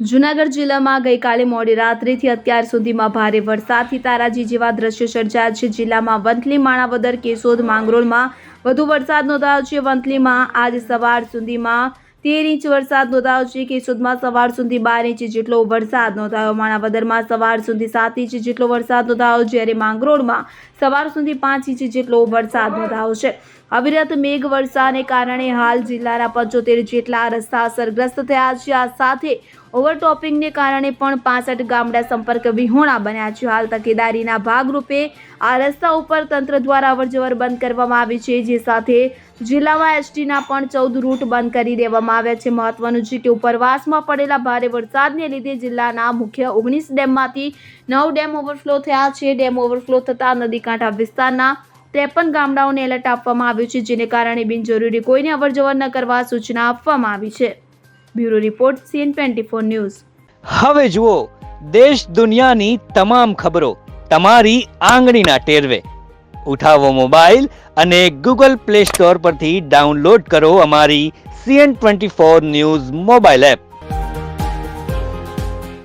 જૂનાગઢ જિલ્લામાં ગઈકાલે મોડી રાત્રિથી અત્યાર સુધીમાં ભારે વરસાદથી તારાજી જેવા દ્રશ્યો સર્જાયા છે. જિલ્લામાં વંથલી માણાવદર કેશોદ માંગરોળમાં વધુ વરસાદ નોંધાયો છે. વંથલીમાં આજ સવાર સુધીમાં તેર ઇંચ વરસાદ નોંધાયો છે. કેશોદમાં સવાર સુધી બાર ઇંચ જેટલો વરસાદ નોંધાયો. માણાવદરમાં સવાર સુધી સાત ઇંચ જેટલો વરસાદ નોંધાયો. જ્યારે માંગરોળમાં સવાર સુધી પાંચ ઇંચ જેટલો વરસાદ નોંધાયો છે. અવિરત મેઘ વર્ષાને કારણે હાલ જિલ્લાના પંચોતેર જેટલા રસ્તા અસરગ્રસ્ત થયા છે. આ સાથે ઓવરટોપિંગને કારણે પણ પાસઠ ગામડા સંપર્ક વિહોણા બન્યા છે. હાલ તકેદારીના ભાગરૂપે આ રસ્તા ઉપર તંત્ર દ્વારા અવરજવર બંધ કરવામાં આવી છે, જે સાથે જિલ્લામાં એસટીના પણ ચૌદ રૂટ બંધ કરી દેવામાં આવ્યા છે. મહત્વનું છે કે ઉપરવાસમાં પડેલા ભારે વરસાદને લીધે જિલ્લાના મુખ્ય ઓગણીસ ડેમમાંથી નવ ડેમ ઓવરફ્લો થયા છે. ડેમ ઓવરફ્લો થતાં નદીકાંઠા વિસ્તારના ત્રેપન ગામડાઓને એલર્ટ આપવામાં આવ્યું છે, જેને કારણે બિનજરૂરી કોઈને અવરજવર ન કરવા સૂચના આપવામાં આવી છે. Bureau report, CN twenty four news. હવે જુઓ, દેશ દુનિયાની તમામ ખબરો તમારી આંગળીના ટેરવે. ઉઠાવો મોબાઈલ અને ગૂગલ પ્લે સ્ટોર પરથી ડાઉનલોડ કરો અમારી CN twenty four news mobile app.